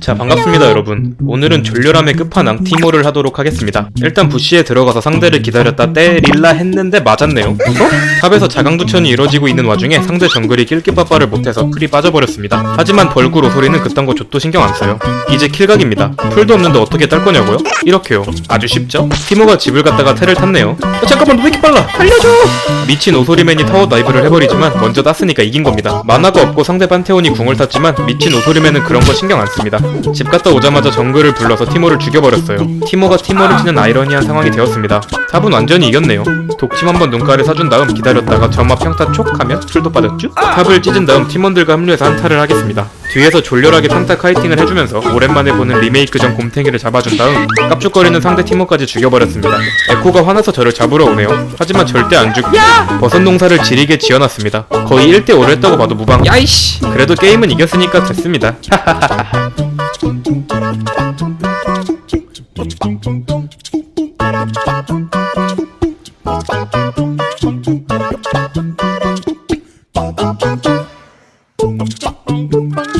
자 반갑습니다 여러분. 오늘은 졸렬함의 끝판왕 티모를 하도록 하겠습니다. 일단 부시에 들어가서 상대를 기다렸다 때릴라 했는데 맞았네요. 어? 탑에서 자강두천이 이뤄지고 있는 와중에 상대 정글이 낄끼빠빠를 못해서 풀이 빠져버렸습니다. 하지만 벌꿀 오소리는 그딴 거 족도 신경 안 써요. 이제 킬각입니다. 풀도 없는데 어떻게 딸 거냐고요? 이렇게요. 아주 쉽죠? 티모가 집을 갔다가 테를 탔네요. 어, 잠깐만 너 왜 이렇게 빨라? 살려줘! 미친 오소리맨이 타워 다이브를 해버리지만 먼저 땄으니까 이긴 겁니다. 만화가 없고 상대 판테온이 궁을 탔지만 미친 오소리맨은 그런 거 신경 안 씁니다 집 갔다 오자마자 정글을 불러서 티모를 죽여버렸어요. 티모가 티모를 치는 아이러니한 상황이 되었습니다. 탑은 완전히 이겼네요. 독침 한번 눈가를 사준 다음 기다렸다가 점화 평타 촉 하면 풀도 빠졌죠? 탑을 찢은 다음 팀원들과 합류해서 한타를 하겠습니다 뒤에서 졸렬하게 평타 카이팅을 해주면서 오랜만에 보는 리메이크 전 곰탱이를 잡아준 다음 깝죽거리는 상대 팀원까지 죽여버렸습니다. 에코가 화나서 저를 잡으러 오네요. 하지만 절대 안 죽고 버섯 농사를 지리게 지어놨습니다. 거의 1대5를 했다고 봐도 무방 야이씨! 그래도 게임은 이겼으니까 됐습니다. 하하하하 Bum.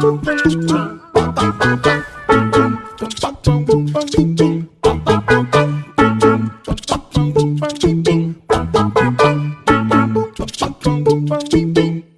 Ding ding.